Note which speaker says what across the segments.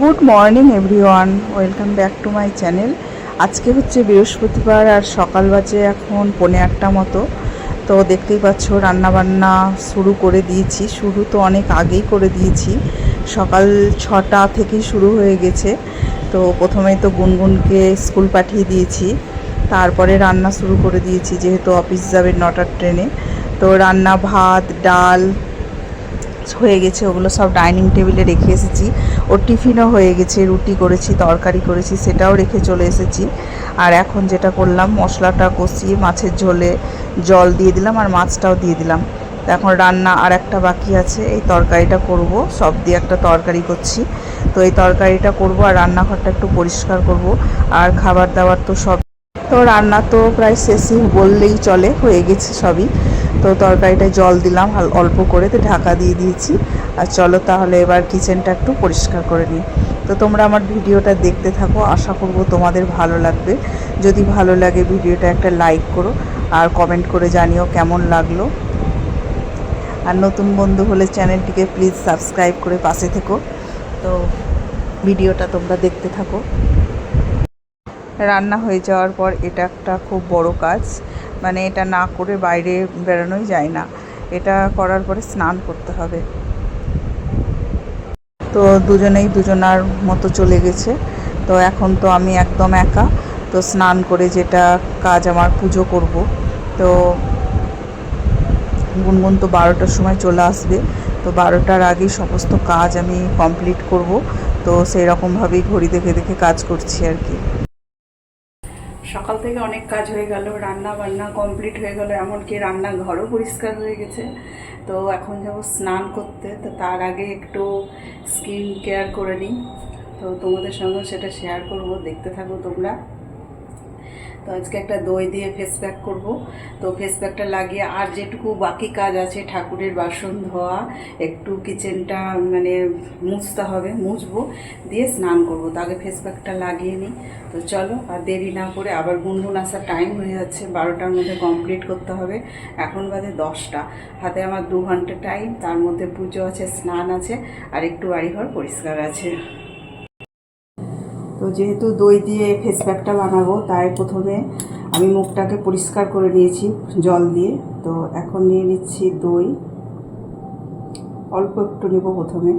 Speaker 1: Good morning, everyone. Welcome back to my channel. আজকে হচ্ছে বৃহস্পতিবার আর সকাল বাজে এখন পৌনে আটটা মতো। তো দেখতেই পাচ্ছ, রান্নাবান্না শুরু করে দিয়েছি। শুরু তো অনেক আগেই করে দিয়েছি। সকাল ছটা থেকেই শুরু হয়ে গেছে। তো প্রথমেই তো গুনগুনকে স্কুল পাঠিয়ে দিয়েছি। তারপরে রান্না শুরু করে দিয়েছি, যেহেতু অফিস যাবে নটার ট্রেনে। তো রান্না, ভাত, ডাল হয়ে গেছে, ওগুলো সব ডাইনিং টেবিলে রেখে এসেছি। ওর টিফিনও হয়ে গেছে, রুটি করেছি, তরকারি করেছি, সেটাও রেখে চলে এসেছি। আর এখন যেটা করলাম, মশলাটা কষিয়ে মাছের ঝোলে জল দিয়ে দিলাম আর মাছটাও দিয়ে দিলাম। এখন রান্না আর একটা বাকি আছে, এই তরকারিটা করব, সব দিয়ে একটা তরকারি করছি। তো এই তরকারিটা করব আর রান্নাঘরটা একটু পরিষ্কার করব। আর খাবার দাবার তো সব তো রান্না তো প্রায় শেষই, বললেই চলে, হয়ে গেছে সবই। তো তরকারিটায় জল দিলাম অল্প করে তো ঢাকা দিয়ে দিয়েছি। আর চলো তাহলে এবার কিচেনটা একটু পরিষ্কার করে নিই। তো তোমরা আমার ভিডিওটা দেখতে থাকো, আশা করব তোমাদের ভালো লাগবে। যদি ভালো লাগে ভিডিওটা একটা লাইক করো আর কমেন্ট করে জানিও কেমন লাগল। আর নতুন বন্ধু হলে চ্যানেলটিকে প্লিজ সাবস্ক্রাইব করে পাশে থেকো। তো ভিডিওটা তোমরা দেখতে থাকো। রান্না হয়ে যাওয়ার পর এটা একটা খুব বড় কাজ। মানে এটা না করে বাইরে বেরোনোই যায় না। এটা করার পরে স্নান করতে হবে। তো দুজনেই দুজনার মতো চলে গেছে। তো এখন তো আমি একদম একা। তো স্নান করে যেটা কাজ আমার পুজো করব। তো গুনগুন তো বারোটার সময় চলে আসবে। তো বারোটার আগেই সমস্ত কাজ আমি কমপ্লিট করব। তো সেই রকমভাবেই ঘড়ি দেখে দেখে কাজ করছি আর কি। সকাল থেকে অনেক কাজ হয়ে গেল, রান্না বান্না কমপ্লিট হয়ে গেল, এমনকি রান্নাঘরও পরিষ্কার হয়ে গেছে। তো এখন যাব স্নান করতে, তো তার আগে একটু স্কিন কেয়ার করে নিই। তো তোমাদের সঙ্গে সেটা শেয়ার করব, দেখতে থাকো তোমরা। তো আজকে একটা দই দিয়ে ফেস প্যাক করব। তো ফেস প্যাকটা লাগিয়ে আর যেটুকু বাকি কাজ আছে, ঠাকুরের বাসন ধোয়া, একটু কিচেনটা মানে মুছতে হবে, মুছবো, দিয়ে স্নান করব। তো আগে ফেস প্যাকটা লাগিয়ে নিই। তো চলো, আর দেরি না করে আবার গুনগুন আসার টাইম হয়ে যাচ্ছে, বারোটার মধ্যে কমপ্লিট করতে হবে। এখন বাজে দশটা। হাতে আমার দু ঘণ্টা টাইম তার মধ্যে পুজো আছে, স্নান আছে, আর একটু বাড়িঘর পরিষ্কার আছে। তো যেহেতু দই দিয়ে ফেস প্যাকটা বানাবো, তাই প্রথমে আমি মুখটাকে পরিষ্কার করে নিয়েছি, জল দিয়ে। তো এখন নিয়ে নিচ্ছি দই। অল্প একটু নেব প্রথমে।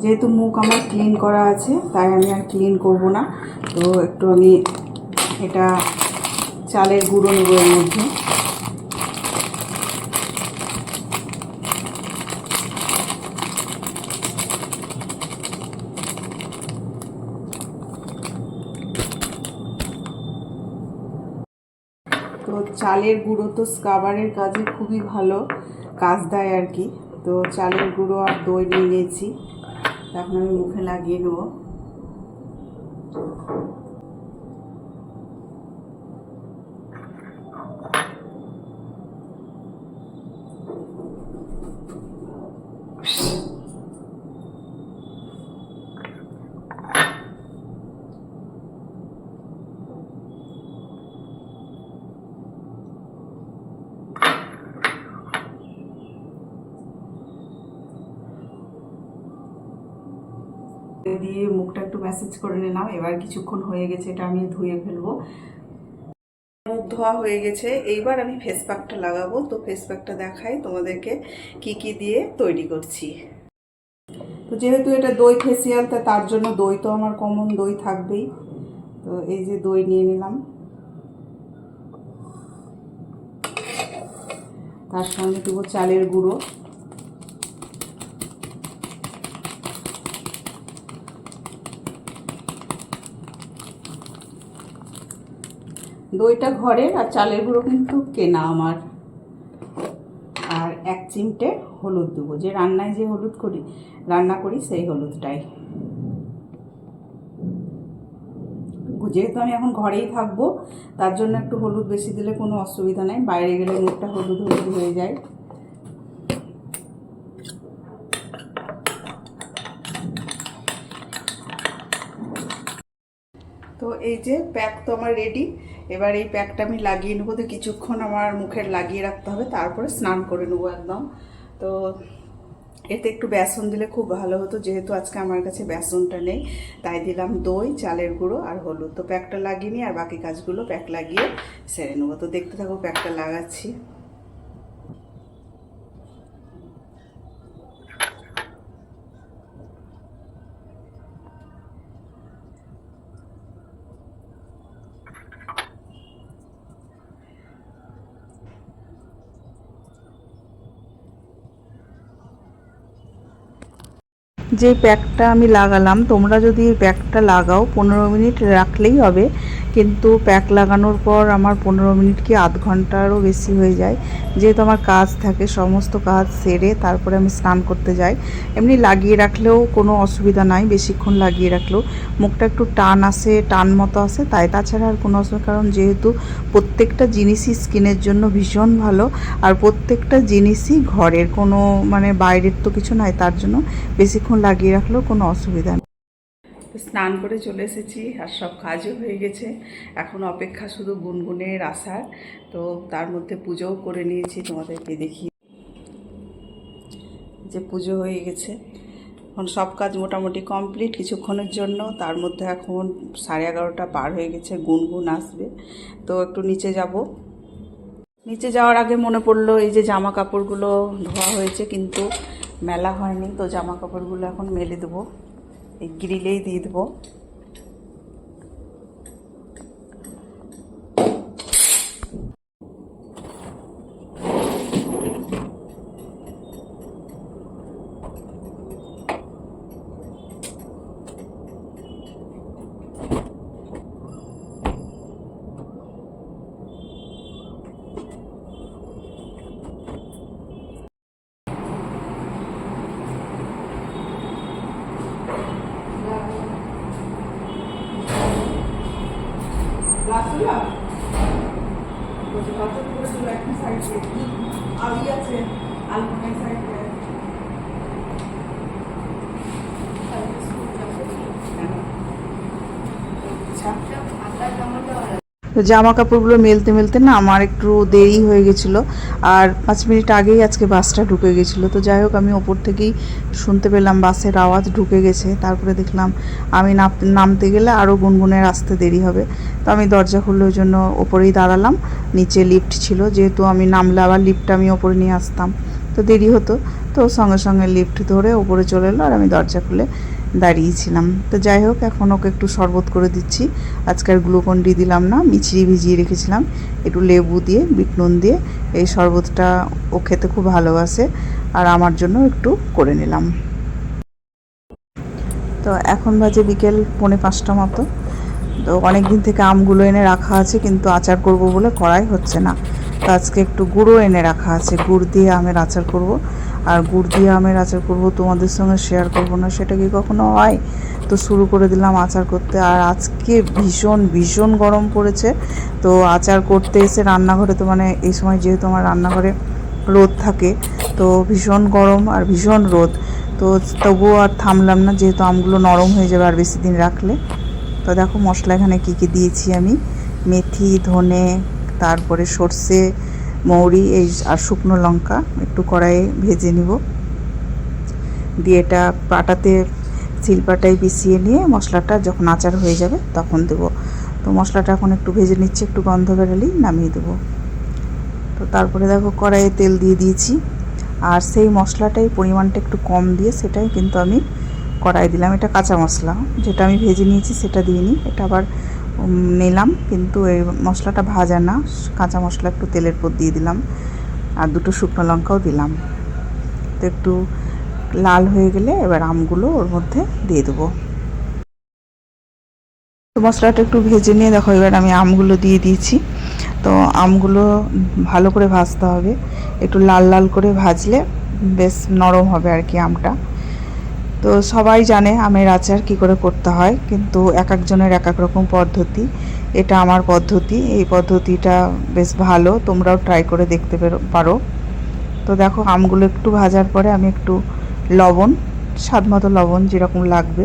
Speaker 1: যেহেতু মুখ আমার ক্লিন করা আছে, তাই আমি আর ক্লিন করব না। তো একটু আমি এটা চালের গুঁড়ো নেব এর মধ্যে তো চালের গুঁড়ো তো স্কাবারের কাজে খুবই ভালো কাজ দেয় আর কি। তো চালের গুঁড়ো আর দই নিয়ে নিয়েছি। তখন আমি মুখে লাগিয়ে নেব। দিয়ে মুখটা একটু ম্যাসেজ করে নিলাম। এবার কিছুক্ষণ হয়ে গেছে, এটা আমি ধুয়ে ফেলব। মুখ ধোয়া হয়ে গেছে। এইবার আমি ফেস প্যাকটা লাগাবো। তো ফেস প্যাকটা দেখাই তোমাদেরকে কি কি দিয়ে তৈরি করছি। তো যেহেতু এটা দই ফেসিয়াল তা তার জন্য দই তো আমার কমন দই থাকবেই। তো এই যে দই নিয়ে নিলাম। তার সঙ্গে দেবো চালের গুঁড়ো। দইটা ঘরের আর চালের গুঁড়ো কিন্তু কেনা আমার। আর এক চিমটে হলুদ দেবো। যে রান্নায় যে হলুদ করি, রান্না করি সেই হলুদটাই। যেহেতু আমি এখন ঘরেই থাকব, তার জন্য একটু হলুদ বেশি দিলে কোনো অসুবিধা নেই। বাইরে গেলে মুখটা হলুদ হলুদ হয়ে যায়। তো এই যে প্যাক তো আমার রেডি। এবার এই প্যাকটা আমি লাগিয়ে নেব, তো কিছুক্ষণ আমার মুখের লাগিয়ে রাখতে হবে, তারপরে স্নান করে নেব একদম। তো এতে একটু বেসন দিলে খুব ভালো হতো, যেহেতু আজকে আমার কাছে বেসনটা নেই, তাই দিলাম দই, চালের গুঁড়ো আর হলুদ। তো প্যাকটা লাগিয়ে নিই, আর বাকি কাজগুলো প্যাক লাগিয়ে সেরে নেব। তো দেখতে থাকো প্যাকটা লাগাচ্ছি। যে প্যাকটা আমি লাগালাম তোমরা যদি প্যাকটা লাগাও পনেরো মিনিট রাখলেই হবে। কিন্তু প্যাক লাগানোর পর আমার পনেরো মিনিট কি আধ ঘন্টারও বেশি হয়ে যায়। যেহেতু আমার কাজ থাকে, সমস্ত কাজ সেরে তারপরে আমি স্নান করতে যাই। এমনি লাগিয়ে রাখলেও কোনো অসুবিধা নাই, বেশিক্ষণ লাগিয়ে রাখলেও। মুখটা একটু টান আসে, টান মতো আসে, তাই তাছাড়া আর কোনো অসুবিধা কারণ যেহেতু প্রত্যেকটা জিনিসই স্কিনের জন্য ভীষণ ভালো, আর প্রত্যেকটা জিনিসই ঘরের কোনো মানে বাইরের তো কিছু নাই, তার জন্য বেশিক্ষণ লাগিয়ে রাখলেও কোনো অসুবিধা নেই। স্নান করে চলে এসেছি আর সব কাজও হয়ে গেছে। এখন অপেক্ষা শুধু গুনগুনের আসার। তো তার মধ্যে পুজোও করে নিয়েছি, তোমাদেরকে দেখি যে পুজো হয়ে গেছে। এখন সব কাজ মোটামুটি কমপ্লিট কিছুক্ষণের জন্য। তার মধ্যে এখন সাড়ে এগারোটা পার হয়ে গেছে, গুনগুন আসবে। তো একটু নিচে যাব। নিচে যাওয়ার আগে মনে পড়ল এই যে জামা কাপড়গুলো ধোয়া হয়েছে, কিন্তু মেলা হয়নি। তো জামা কাপড়গুলো এখন মেলে দেবো। এই গ্রিলেই দিয়ে দেবো। আলী আছে আলপনা তো জামা কাপড়গুলো মেলতে মেলতে না আমার একটু দেরি হয়ে গেছিল। আর পাঁচ মিনিট আগেই আজকে বাসটা ঢুকে গেছিল। তো যাই হোক, আমি ওপর থেকেই শুনতে পেলাম বাসের আওয়াজ ঢুকে গেছে। তারপরে দেখলাম আমি নামতে গেলে আরও গুনগুনের আসতে দেরি হবে। তো আমি দরজা খুললে ওই জন্য ওপরেই দাঁড়ালাম। নিচে লিফট ছিল। যেহেতু আমি নামলে আবার লিফটটা আমি ওপরে নিয়ে আসতাম। তো দেরি হতো। তো সঙ্গে সঙ্গে লিফট ধরে ওপরে চলে এলো আর আমি দরজা খুলে দাঁড়িয়েছিলাম। তো যাই হোক, এখন ওকে একটু শরবত করে দিচ্ছি। আজকের গ্লুকন ডি দিলাম না মিছরি ভিজিয়ে রেখেছিলাম। একটু লেবু দিয়ে, বিট নুন দিয়ে এই শরবতটা ও খেতে খুব ভালোবাসে আর আমার জন্য একটু করে নিলাম। তো এখন বাজে বিকেল পৌনে পাঁচটা মতো। তো অনেক দিন থেকে আমগুলো এনে রাখা আছে, কিন্তু আচার করব বলে করাই হচ্ছে না। তো আজকে একটু গুঁড়ো এনে রাখা আছে। গুড় দিয়ে আমের আচার করব। আর গুড় দিয়ে আমের আচার করব, তোমাদের সঙ্গে শেয়ার করব না, সেটা কি কখনো হয়? তো শুরু করে দিলাম আচার করতে। আর আজকে ভীষণ ভীষণ গরম পড়েছে। তো আচার করতে এসে রান্নাঘরে তো মানে এই সময় যেহেতু আমার রান্নাঘরে রোদ থাকে, তো ভীষণ গরম আর ভীষণ রোদ। তো তবুও আর থামলাম না, যেহেতু আমগুলো নরম হয়ে যাবে আর বেশি দিন রাখলে। তো দেখো মশলা এখানে কী কী দিয়েছি আমি। মেথি, ধনে, তারপরে সর্ষে মৌরি, এই আর শুকনো লঙ্কা একটু কড়াইয়ে ভেজে নিব। দিয়ে এটা পাটাতে শিলপাটায় পিছিয়ে নিয়ে মশলাটা যখন আচার হয়ে যাবে তখন দেবো। তো মশলাটা এখন একটু ভেজে নিচ্ছে, একটু গন্ধ বেরোলেই নামিয়ে দেবো। তো তারপরে দেখো কড়াইয়ে তেল দিয়ে দিয়েছি। আর সেই মশলাটাই পরিমাণটা একটু কম দিয়ে সেটাই কিন্তু আমি কড়াই দিলাম। এটা কাঁচা মশলা, যেটা আমি ভেজে নিয়েছি সেটা দিয়ে নিই। এটা আবার নিলাম, কিন্তু এই মশলাটা ভাজা না। কাঁচা মশলা একটু তেলের পর দিয়ে দিলাম, আর দুটো শুকনো লঙ্কাও দিলাম। তো একটু লাল হয়ে গেলে এবার আমগুলো ওর মধ্যে দিয়ে দেবো। মশলাটা একটু ভেজে নিয়ে দেখো, এবার আমি আমগুলো দিয়ে দিয়েছি। তো আমগুলো ভালো করে ভাজতে হবে। একটু লাল লাল করে ভাজলে বেশ নরম হবে আর কি আমটা। তো সবাই জানে আমের আচার কি করে করতে হয়, কিন্তু এক একজনের এক এক রকম পদ্ধতি। এটা আমার পদ্ধতি, এই পদ্ধতিটা বেশ ভালো, তোমরাও ট্রাই করে দেখতে পারো। তো দেখো, আমগুলো একটু ভাজার পরে আমি একটু লবণ, স্বাদ মতো লবণ যেরকম লাগবে।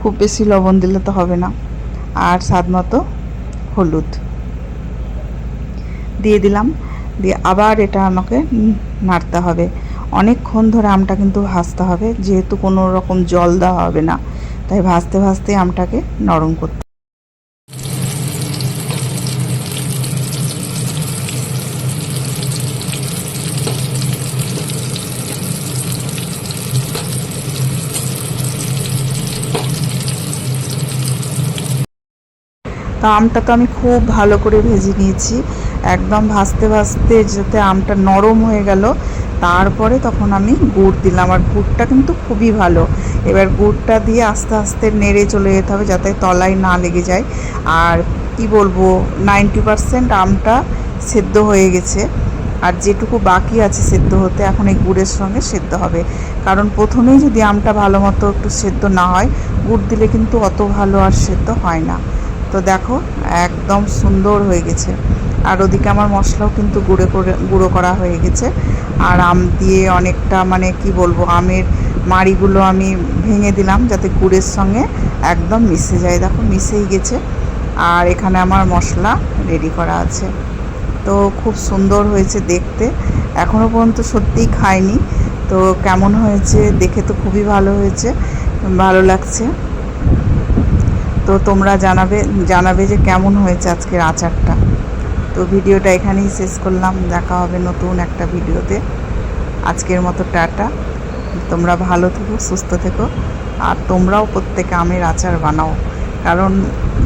Speaker 1: খুব বেশি লবণ দিলে তো হবে না। আর স্বাদ মতো হলুদ দিয়ে দিলাম। দিয়ে আবার এটা আমাকে নাড়তে হবে। অনেকক্ষণ ধরে আমটা কিন্তু ভাজতে হবে, যেহেতু কোনো রকম জল দেওয়া হবে না। তাই ভাজতে ভাজতে আমটাকে নরম করতে তো আমটা তো আমি খুব ভালো করে ভেজে নিয়েছি। একদম ভাজতে ভাজতে যাতে আমটা নরম হয়ে গেল, তারপরে তখন আমি গুড় দিলাম। আর গুড়টা কিন্তু খুবই ভালো। এবার গুড়টা দিয়ে আস্তে আস্তে নেড়ে চলে যেতে হবে যাতে তলায় না লেগে যায়। আর কি বলব, নাইনটি পারসেন্ট আমটা সেদ্ধ হয়ে গেছে। আর যেটুকু বাকি আছে সেদ্ধ হতে এখন এই গুড়ের সঙ্গে সেদ্ধ হবে। কারণ প্রথমেই যদি আমটা ভালো মতো একটু সেদ্ধ না হয়, গুড় দিলে কিন্তু অত ভালো আর সেদ্ধ হয় না। তো দেখো, একদম সুন্দর হয়ে গেছে। আর ওদিকে আমার মশলাও কিন্তু গুঁড়ো করে, গুঁড়ো করা হয়ে গেছে। আর আম দিয়ে অনেকটা মানে কি বলব, আমের মাড়িগুলো আমি ভেঙে দিলাম যাতে গুড়ের সঙ্গে একদম মিশে যায়। দেখো, মিশেই গেছে। আর এখানে আমার মশলা রেডি করা আছে। তো খুব সুন্দর হয়েছে দেখতে। এখনও পর্যন্ত সত্যিই খাইনি। তো কেমন হয়েছে দেখে তো খুবই ভালো হয়েছে। ভালো লাগছে। তো তোমরা জানাবে জানাবে যে কেমন হয়েছে আজকের আচারটা। তো ভিডিওটা এখানেই শেষ করলাম। দেখা হবে নতুন একটা ভিডিওতে। আজকের মতো টাটা। তোমরা ভালো থেকো, সুস্থ থেকো। আর তোমরাও প্রত্যেকে আমের আচার বানাও। কারণ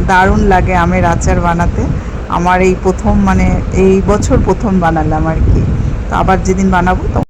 Speaker 1: দারুণ লাগে আমের আচার বানাতে। আমার এই প্রথম মানে এই বছর প্রথম বানালাম আর কি। তো আবার যেদিন বানাবো